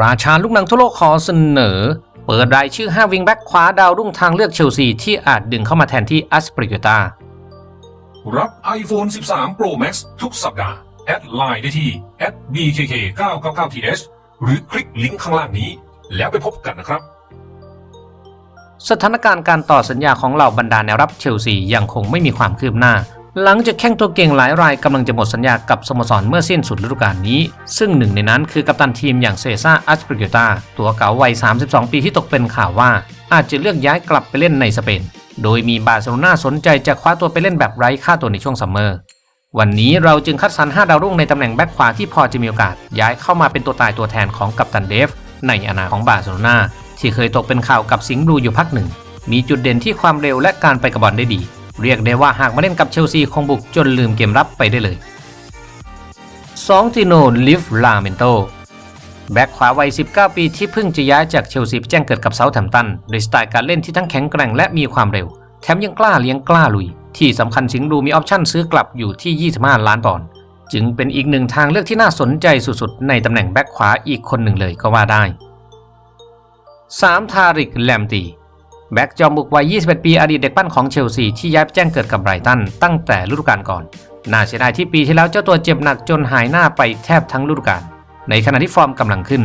ราชาลูกหนังทั่วโลกขอเสนอ เปิดรายชื่อ 5 วิงแบ็กขวาดาวรุ่งทางเลือกเชลซีที่อาจดึงเข้ามาแทนที่อัสปริกตารับ iPhone 13 Pro Max ทุกสัปดาห์ แอดไลน์ได้ที่ @bkk 999 th หรือคลิกลิงก์ข้างล่างนี้ แล้วไปพบกันนะครับ สถานการณ์การต่อสัญญาของเหล่าบรรดาแนวรับเชลซียังคงไม่มีความคืบหน้า หลังจากแข้งตัวเก่งหลายรายกำลังจะหมดสัญญากับสโมสรเมื่อสิ้นสุดฤดูกาลนี้ ซึ่งหนึ่งในนั้นคือกัปตันทีมอย่างเซซ่าอัสปริกตาตัวเก่าวัย 32 ปีที่ตกเป็นข่าวว่า อาจจะเลือกย้ายกลับไปเล่นในสเปน โดยมีบาร์เซโลนาสนใจจะคว้าตัวไปเล่นแบบไร้ค่าตัวในช่วงซัมเมอร์ วันนี้เราจึงคัดสรร 5 ดาวรุ่งในตำแหน่งแบ็คขวาที่พอจะมีโอกาส ย้ายเข้ามาเป็นตัวตายตัวแทนของกัปตันเดฟ ในอนาคตของบาร์เซโลนาที่เคยตกเป็นข่าวกับสิงห์บลูอยู่พักหนึ่ง มีจุดเด่นที่ความเร็วและการไปกับบอลได้ดี เรียกได้ว่าหากมาเล่นกับเชลซีคงบุกจนลืมเกมรับไปได้เลย 2. ติโนลิฟลาเมนโตแบ็คขวาวัย 19 ปีที่เพิ่งจะย้ายจากเชลซีไปแจ้งเกิดกับเซาท์แฮมป์ตันโดยสไตล์การเล่นที่ทั้งแข็งแกร่งและมีความเร็ว แถมยังกล้าเลี้ยงกล้าลุย ที่สำคัญสิงห์บลูมีออปชั่นซื้อกลับอยู่ที่ 25 ล้านปอนด์จึงเป็นอีกหนึ่งทางเลือกที่น่าสนใจสุดๆ ในตำแหน่งแบ็คขวาอีกคนหนึ่งเลยก็ว่าได้ 3. ทาริกแลมตี แบ็กจอมบุกวัย 21 ปีอดีตเด็กปั้นของเชลซีที่ย้ายไปแจ้งเกิดกับไบรตันตั้งแต่ฤดูกาลก่อน น่าเสียดายที่ปีที่แล้วเจ้าตัวเจ็บหนักจนหายหน้าไปแทบทั้งฤดูกาลในขณะที่ฟอร์มกำลังขึ้น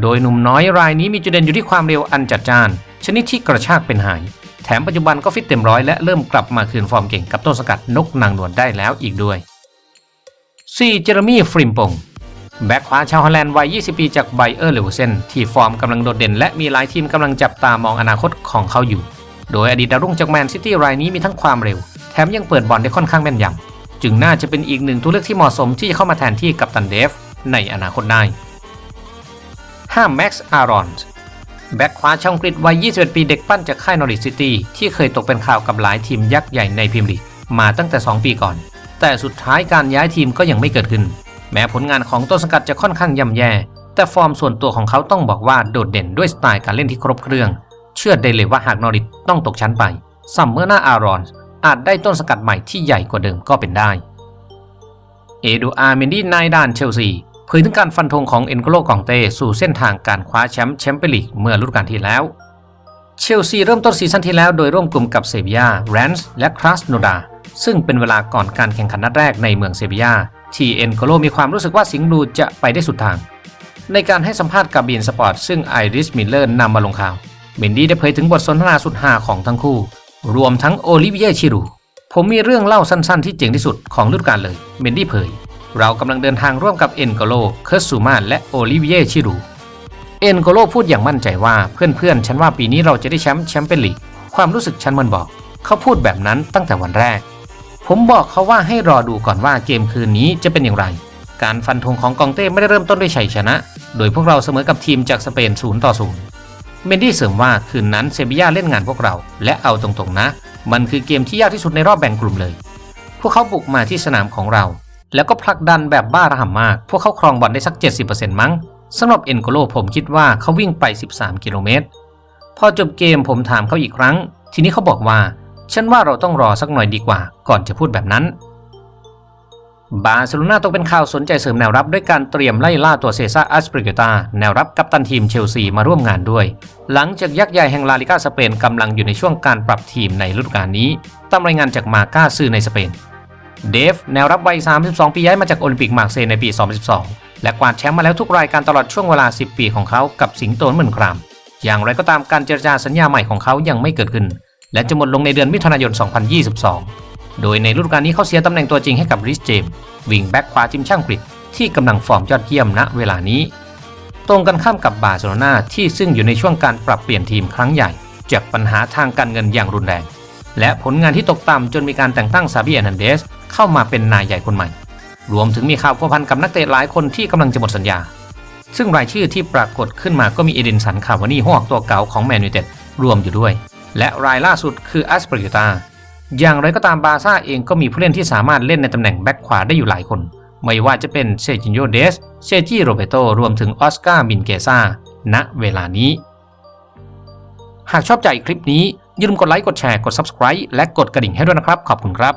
โดยหนุ่มน้อยรายนี้มีจุดเด่นอยู่ที่ความเร็วอันจัดจ้าน ชนิดที่กระชากเป็นหาย แถมปัจจุบันก็ฟิตเต็มร้อยและเริ่มกลับมาคืนฟอร์มเก่งกับต้นสกัดนกนางนวลได้แล้วอีกด้วย 4. เจอร์มี่ฟริมปง แบ็คขวาชาวฮอลแลนด์วัย 20 ปีจากไบเออร์เลวเซนที่ฟอร์มกำลังโดดเด่น และมีหลายทีมกำลังจับตามองอนาคตของเขาอยู่ โดยอดีตดาวรุ่งจากแมนซิตี้รายนี้มีทั้งความเร็ว แถมยังเปิดบอลได้ค่อนข้างแม่นยำจึงน่าจะเป็นอีกหนึ่งตัวเลือกที่เหมาะสมที่จะเข้ามาแทนที่กับตันเดฟในอนาคตได้ 5. แม็กซ์อารอนส์แบ็คขวาชาวอังกฤษวัย 21 ปีเด็กปั้นจากค่ายนอริซิตี้ที่เคยตกเป็นข่าวกับหลายทีมยักษ์ใหญ่ในพรีเมียร์ลีกมาตั้งแต่ 2 ปีก่อน แต่สุดท้ายการย้ายทีมก็ยังไม่เกิดขึ้น แม้ผลงานของต้นสังกัดจะค่อนข้างย่ำแย่ แต่ฟอร์มส่วนตัวของเขาต้องบอกว่าโดดเด่นด้วยสไตล์การเล่นที่ครบเครื่อง เชื่อได้เลยว่าหากนอริทต้องตกชั้นไปซัมเมอร์หน้าอารอน อาจได้ต้นสกัดใหม่ที่ใหญ่กว่าเดิมก็เป็นได้ เอโดอาร์เมนดี้นายด้านเชลซีเผยถึงการฟันธงของเอ็นโกโลกองเตสู่เส้นทางการคว้าแชมป์แชมเปี้ยนลีกเมื่อฤดูกาลที่แล้ว เชลซีเริ่มต้นซีซั่นที่แล้วโดยร่วมกลุ่มกับเซบียาแรนส์และคราสโนดาซึ่งเป็นเวลาก่อนการแข่งขันนัดแรกในเมืองเซบียา ที่เอ็นโกโลมีความรู้สึกว่าสิงห์บลูจะไปได้สุดทาง ในการให้สัมภาษณ์กับบีนสปอร์ตซึ่งไอริสมิลเลอร์นำมาลงข่าวเมนดี้ได้เผยถึงบทสนทนาสุดฮาของทั้งคู่ รวมทั้งโอลิเวียชิรูผมมีเรื่องเล่าสั้นๆที่เจ๋งที่สุดของฤดูกาลเลยเมนดี้เผย เรากำลังเดินทางร่วมกับเอ็นโกโลเคิร์ซูมาและโอลิเวียชิรูเอ็นโกโลพูดอย่างมั่นใจว่าเพื่อนๆ ฉันว่าปีนี้เราจะได้แชมป์แชมเปี้ยนลีกความรู้สึกฉันมันบอก เขาพูดแบบนั้นตั้งแต่วันแรก ผมบอกเขาว่าให้รอดูก่อนว่าเกมคืนนี้จะเป็นอย่างไร การฟันธงของกองเต้ไม่ได้เริ่มต้นด้วยชัยชนะ โดยพวกเราเสมอกับทีมจากสเปน0ต่อ0เมนดี้เสริมว่าคืนนั้นเซบียาเล่นงานพวกเรา และเอาตรงๆนะ มันคือเกมที่ยากที่สุดในรอบแบ่งกลุ่มเลย พวกเขาบุกมาที่สนามของเรา แล้วก็ผลักดันแบบบ้าระห่ำมาก พวกเขาครองบอลได้สัก 70%มั้งสำหรับเอ็นโกโลผมคิดว่าเขาวิ่งไป 13 กิโลเมตร พอจบเกมผมถามเขาอีกครั้ง ทีนี้เขาบอกว่า ฉันว่าเราต้องรอสักหน่อยดีกว่า ก่อนจะพูดแบบนั้น บาร์เซโลนาต้องเป็นข่าวสนใจเสริมแนวรับด้วยการเตรียมไล่ล่าตัวเซซ่าอัสปริกตาแนวรับกัปตันทีมเชลซีมาร่วมงานด้วย หลังจากยักษ์ใหญ่แห่งลาลิกาสเปนกำลังอยู่ในช่วงการปรับทีมในฤดูกาลนี้ ตามรายงานจากมาก้าซื่อในสเปน เดฟแนวรับวัย 32 ปีย้ายมาจากโอลิมปิกมาร์เซย์ในปี 2012 และกวาดแชมป์มาแล้วทุกรายการตลอดช่วงเวลา 10 ปีของเขากับสิงโตเหมือนครามอย่างไรก็ตามการเจรจาสัญญาใหม่ของเขายังไม่เกิดขึ้น และจะหมดลงในเดือนมิถุนายน 2022 โดยในฤดูกาลนี้เขาเสียตำแหน่งตัวจริงให้กับริสเจมวิงแบ็กขวาทีมช่างกฤษที่กำลังฟอร์มยอดเยี่ยมณเวลานี้ ตรงกันข้ามกับบาร์เซโลนาที่ซึ่งอยู่ในช่วงการปรับเปลี่ยนทีมครั้งใหญ่ จากปัญหาทางการเงินอย่างรุนแรง และผลงานที่ตกต่ำจนมีการแต่งตั้งซาบิเอนันเดสเข้ามาเป็นนายใหญ่คนใหม่ รวมถึงมีข่าวพัวพันกับนักเตะหลายคนที่กำลังจะหมดสัญญา ซึ่งรายชื่อที่ปรากฏขึ้นมาก็มีเอดินสันคาวานี่หัวหอกตัวเก่าของแมนยูเต็ดรวมอยู่ด้วย และรายล่าสุดคืออัสเปริตาอย่างไรก็ตามบาซ่าเองก็มีผู้เล่นที่สามารถเล่นในตำแหน่งแบ็กขวาได้อยู่หลายคน ไม่ว่าจะเป็นเซจินโยเดส เซจิโรเบโต รวมถึงออสการ์มินเกซาณ เวลานี้ หากชอบใจคลิปนี้อย่าลืมกดไลค์ กดแชร์ กด Subscribe และกดกระดิ่งให้ด้วยนะครับ ขอบคุณครับ